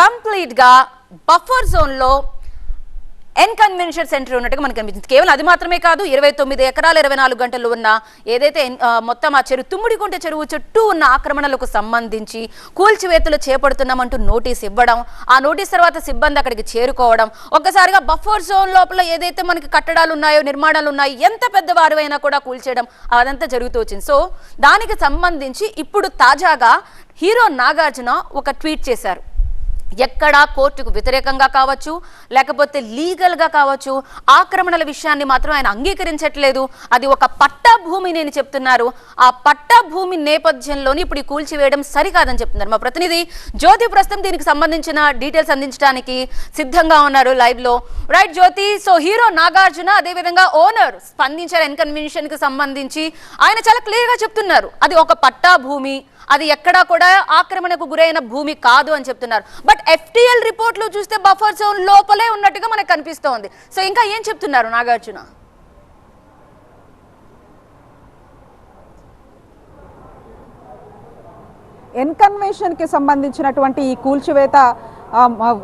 కంప్లీట్గా బఫర్ జోన్లో N convention centre ఉన్నట్టుగా మనకు కనిపించింది కేవలం అది మాత్రమే కాదు ఇరవై తొమ్మిది ఎకరాలు ఇరవై నాలుగు గంటలు ఉన్న ఏదైతే మొత్తం ఆ చెరువు తుమ్మిడిగుంట చెరువు చుట్టూ ఉన్న ఆక్రమణలకు సంబంధించి కూల్చివేతలు చేపడుతున్నామంటూ నోటీస్ ఇవ్వడం ఆ నోటీస్ తర్వాత సిబ్బంది అక్కడికి చేరుకోవడం ఒక్కసారిగా బఫర్ జోన్ లోపల ఏదైతే మనకి కట్టడాలు ఉన్నాయో నిర్మాణాలు ఉన్నాయో ఎంత పెద్దవారు అయినా కూడా కూల్చేయడం అదంతా జరుగుతూ వచ్చింది. సో దానికి సంబంధించి ఇప్పుడు తాజాగా హీరో నాగార్జున ఒక ట్వీట్ చేశారు. ఎక్కడా కోర్టుకు వ్యతిరేకంగా కావచ్చు లేకపోతే లీగల్గా కావచ్చు ఆక్రమణల విషయాన్ని మాత్రం ఆయన అంగీకరించట్లేదు. అది ఒక పట్టా భూమి నేను చెప్తున్నారు. ఆ పట్టా భూమి నేపథ్యంలోని ఇప్పుడు కూల్చివేయడం సరికాదని చెప్తున్నారు. మా ప్రతినిధి జ్యోతి ప్రస్తుతం దీనికి సంబంధించిన డీటెయిల్స్ అందించడానికి సిద్ధంగా ఉన్నారు లైవ్లో. Right Jyothi so hero Nagarjuna అదేవిధంగా ఓనర్ స్పందించారు ఎన్కన్వెన్షన్కి సంబంధించి. ఆయన చాలా క్లియర్గా చెప్తున్నారు. అది ఒక పట్టా భూమి అది ఎక్కడా కూడా ఆక్రమణకు గురైన భూమి కాదు అని చెప్తున్నారు. బట్ ఎఫ్టిఎల్ రిపోర్ట్లు చూస్తే బఫర్ జోన్ లోపలే ఉన్నట్టుగా మనకు కనిపిస్తోంది. సో ఇంకా ఏం చెప్తున్నారు నాగార్జున? ఎన్కన్వెన్షన్కి సంబంధించినటువంటి ఈ కూల్చివేత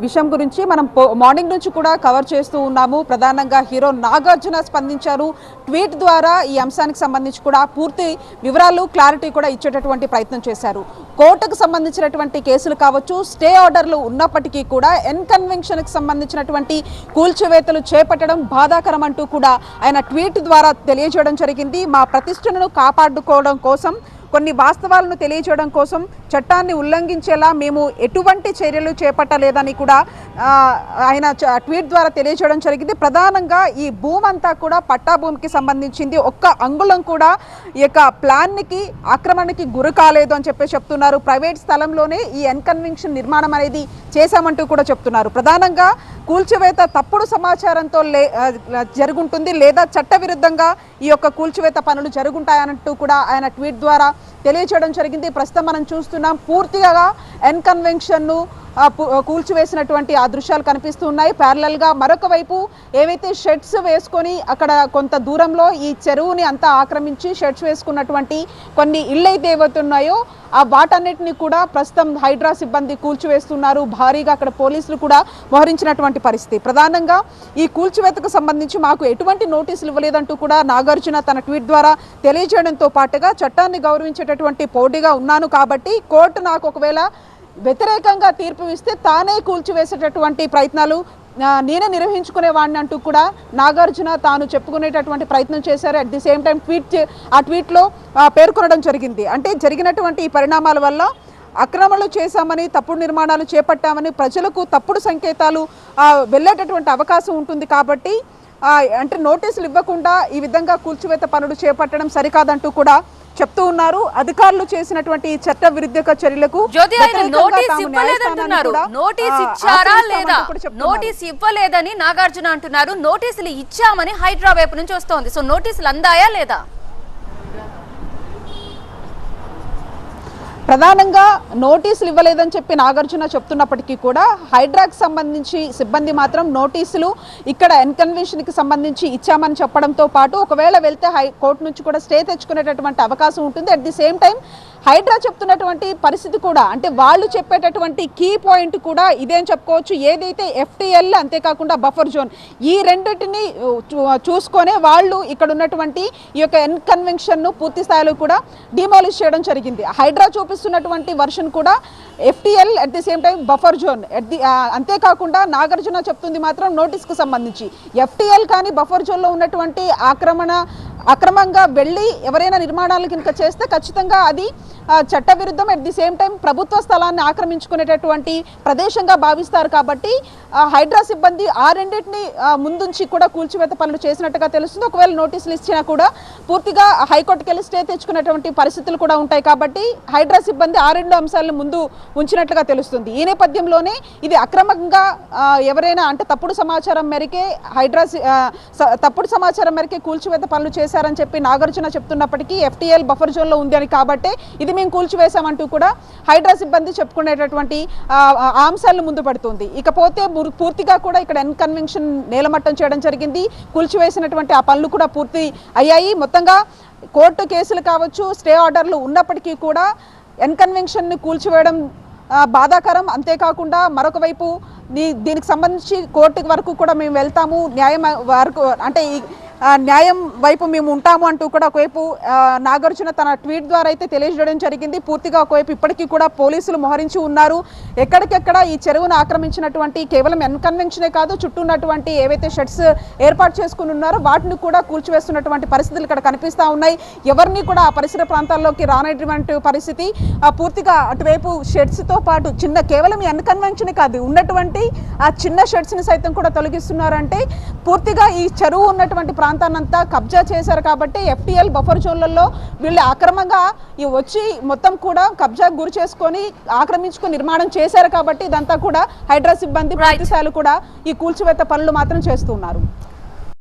విషయం గురించి మనం మార్నింగ్ నుంచి కూడా కవర్ చేస్తూ ఉన్నాము. ప్రధానంగా హీరో నాగార్జున స్పందించారు. ట్వీట్ ద్వారా ఈ అంశానికి సంబంధించి కూడా పూర్తి వివరాలు క్లారిటీ కూడా ఇచ్చేటటువంటి ప్రయత్నం చేశారు. కోర్టుకు సంబంధించినటువంటి కేసులు కావచ్చు స్టే ఆర్డర్లు ఉన్నప్పటికీ కూడా ఎన్కన్వెన్షన్కి సంబంధించినటువంటి కూల్చివేతలు చేపట్టడం బాధాకరం అంటూ కూడా ఆయన ట్వీట్ ద్వారా తెలియజేయడం జరిగింది. మా ప్రతిష్టను కాపాడుకోవడం కోసం కొన్ని వాస్తవాలను తెలియజేయడం కోసం చట్టాన్ని ఉల్లంఘించేలా మేము ఎటువంటి చర్యలు చేపట్టలేదని కూడా ఆయన ట్వీట్ ద్వారా తెలియజేయడం జరిగింది. ప్రధానంగా ఈ భూమి అంతా కూడా పట్టా భూమికి సంబంధించింది. ఒక్క అంగుళం కూడా ఈ యొక్క ప్లాన్కి ఆక్రమణకి గురి కాలేదు అని చెప్పి చెప్తున్నారు. ప్రైవేట్ స్థలంలోనే ఈ ఎన్కన్వెన్షన్ నిర్మాణం అనేది చేశామంటూ కూడా చెప్తున్నారు. ప్రధానంగా కూల్చివేత తప్పుడు సమాచారంతో లే జరుగుంటుంది లేదా చట్టవిరుద్ధంగా ఈ యొక్క కూల్చివేత పనులు జరుగుంటాయనంటూ కూడా ఆయన ట్వీట్ ద్వారా తెలియచేయడం జరిగింది. ప్రస్తుతం మనం చూస్తున్నాం పూర్తిగా ఎన్కన్వెన్షన్ను కూల్చివేసినటువంటి ఆ దృశ్యాలు కనిపిస్తూ ఉన్నాయి ప్యారలల్గా మరొక వైపు ఏవైతే షెడ్స్ వేసుకొని అక్కడ కొంత దూరంలో ఈ చెరువుని అంతా ఆక్రమించి షెడ్స్ వేసుకున్నటువంటి కొన్ని ఇళ్ళైతే అయితే ఉన్నాయో ఆ వాటన్నిటిని కూడా ప్రస్తుతం హైడ్రా సిబ్బంది కూల్చివేస్తున్నారు. భారీగా అక్కడ పోలీసులు కూడా మోహరించినటువంటి పరిస్థితి. ప్రధానంగా ఈ కూల్చివేతకు సంబంధించి మాకు ఎటువంటి నోటీసులు ఇవ్వలేదంటూ కూడా నాగార్జున తన ట్వీట్ ద్వారా తెలియజేయడంతో పాటుగా చట్టాన్ని గౌరవించేటటువంటి పోటీగా ఉన్నాను కాబట్టి కోర్టు నాకు ఒకవేళ వ్యతిరేకంగా తీర్పు ఇస్తే తానే కూల్చివేసేటటువంటి ప్రయత్నాలు నేనే నిర్వహించుకునేవాడిని అంటూ కూడా నాగార్జున తాను చెప్పుకునేటటువంటి ప్రయత్నం చేశారు. At the same time tweet ఆ ట్వీట్లో పేర్కొనడం జరిగింది. అంటే జరిగినటువంటి ఈ పరిణామాల వల్ల అక్రమాలు చేశామని తప్పుడు నిర్మాణాలు చేపట్టామని ప్రజలకు తప్పుడు సంకేతాలు వెళ్ళేటటువంటి అవకాశం ఉంటుంది కాబట్టి అంటే నోటీసులు ఇవ్వకుండా ఈ విధంగా కూల్చివేత పనులు చేపట్టడం సరికాదంటూ కూడా చెప్తూ ఉన్నారు. అధికారులు చేసినటువంటి చట్ట విరుద్ధక చర్యలకు నోటీస్ ఇవ్వలేదని నాగార్జున అంటున్నారు. నోటీసులు ఇచ్చామని హైడ్రా వైపు నుంచి వస్తోంది. సో నోటీసులు అందాయా లేదా? ప్రధానంగా నోటీసులు ఇవ్వలేదని చెప్పి నాగార్జున చెప్తున్నప్పటికీ కూడా హైడ్రాకి సంబంధించి సిబ్బంది మాత్రం నోటీసులు ఇక్కడ ఎన్కన్వెన్షన్కి సంబంధించి ఇచ్చామని చెప్పడంతో పాటు ఒకవేళ వెళ్తే హై కోర్టు నుంచి కూడా స్టే తెచ్చుకునేటటువంటి అవకాశం ఉంటుంది. At the same time HYDRAA చెప్తున్నటువంటి పరిస్థితి కూడా అంటే వాళ్ళు చెప్పేటటువంటి కీ పాయింట్ కూడా ఇదేం చెప్పుకోవచ్చు. ఏదైతే ఎఫ్టీఎల్ అంతేకాకుండా బఫర్ జోన్ ఈ రెండింటిని చూ- చూసుకొనే వాళ్ళు ఇక్కడ ఉన్నటువంటి ఈ యొక్క ఎన్కన్వెన్షన్ను పూర్తి స్థాయిలో కూడా డిమాలిష్ చేయడం జరిగింది. హైడ్రా కురిపిస్తున్నటువంటి వర్షన్ కూడా FTL at the same time buffer zone at the అంతేకాకుండా నాగార్జున చెప్తుంది మాత్రం నోటీస్కు సంబంధించి. ఎఫ్టీఎల్ కానీ బఫర్ జోన్లో ఉన్నటువంటి ఆక్రమణ అక్రమంగా వెళ్ళి ఎవరైనా నిర్మాణాలు కనుక చేస్తే ఖచ్చితంగా అది చట్టవిరుద్ధం. అట్ ది సేమ్ టైం ప్రభుత్వ స్థలాన్ని ఆక్రమించుకునేటటువంటి ప్రదేశంగా భావిస్తారు కాబట్టి హైడ్రా సిబ్బంది ఆ రెండింటిని ముందుంచి కూడా కూల్చివేత పనులు చేసినట్టుగా తెలుస్తుంది. ఒకవేళ నోటీసులు ఇచ్చినా కూడా పూర్తిగా హైకోర్టుకి వెళ్ళి స్టే తెచ్చుకునేటువంటి పరిస్థితులు కూడా ఉంటాయి కాబట్టి హైడ్రా సిబ్బంది ఆ రెండు అంశాలను ముందు ఉంచినట్లుగా తెలుస్తుంది. ఈ నేపథ్యంలోనే ఇది అక్రమంగా ఎవరైనా అంటే తప్పుడు సమాచారం మేరకే హైడ్రా తప్పుడు సమాచారం మేరకే కూల్చివేత పనులు చేసి చేశారని చెప్పి నాగార్జున చెప్తున్నప్పటికీ ఎఫ్టీఎల్ బఫర్ జోన్లో ఉంది అని కాబట్టి ఇది మేము కూల్చివేశామంటూ కూడా హైడ్రా సిబ్బంది చెప్పుకునేటటువంటి అంశాలను ముందు పడుతుంది. ఇకపోతే పూర్తిగా కూడా ఇక్కడ ఎన్ కన్వెన్షన్ నేలమట్టం చేయడం జరిగింది. కూల్చివేసినటువంటి ఆ పనులు కూడా పూర్తి అయ్యాయి. మొత్తంగా కోర్టు కేసులు కావచ్చు స్టే ఆర్డర్లు ఉన్నప్పటికీ కూడా ఎన్ కన్వెన్షన్ని కూల్చివేయడం బాధాకరం. అంతేకాకుండా మరొక వైపు దీనికి సంబంధించి కోర్టు వరకు కూడా మేము వెళ్తాము. న్యాయం వరకు అంటే న్యాయం వైపు మేము ఉంటాము అంటూ కూడా ఒకవైపు నాగార్జున తన ట్వీట్ ద్వారా అయితే తెలియజేయడం జరిగింది. పూర్తిగా ఒకవైపు ఇప్పటికీ కూడా పోలీసులు మోహరించి ఉన్నారు. ఎక్కడికెక్కడ ఈ చెరువును ఆక్రమించినటువంటి కేవలం ఎన్కన్వెన్షనే కాదు చుట్టూ ఉన్నటువంటి ఏవైతే షెడ్స్ ఏర్పాటు చేసుకుని ఉన్నారో వాటిని కూడా కూల్చివేస్తున్నటువంటి పరిస్థితులు ఇక్కడ కనిపిస్తూ ఉన్నాయి. ఎవరిని కూడా ఆ పరిసర ప్రాంతాల్లోకి రానటువంటి పరిస్థితి. ఆ, పూర్తిగా అటువైపు షెడ్స్తో పాటు చిన్న కేవలం ఎన్కన్వెన్షనే కాదు ఉన్నటువంటి ఆ చిన్న షెడ్స్ని సైతం కూడా తొలగిస్తున్నారంటే పూర్తిగా ఈ చెరువు ఉన్నటువంటి ప్రాంతం ప్రాంతాన్నంతా కబ్జా చేశారు కాబట్టి ఎఫ్టీఎల్ బఫర్ జోన్లలో వీళ్ళు ఆక్రమంగా ఈ వచ్చి మొత్తం కూడా కబ్జా గురి చేసుకొని ఆక్రమించుకొని నిర్మాణం చేశారు కాబట్టి ఇదంతా కూడా హైడ్రా సిబ్బంది పూర్తిస్థాయిలో కూడా ఈ కూల్చివేత పనులు మాత్రం చేస్తున్నారు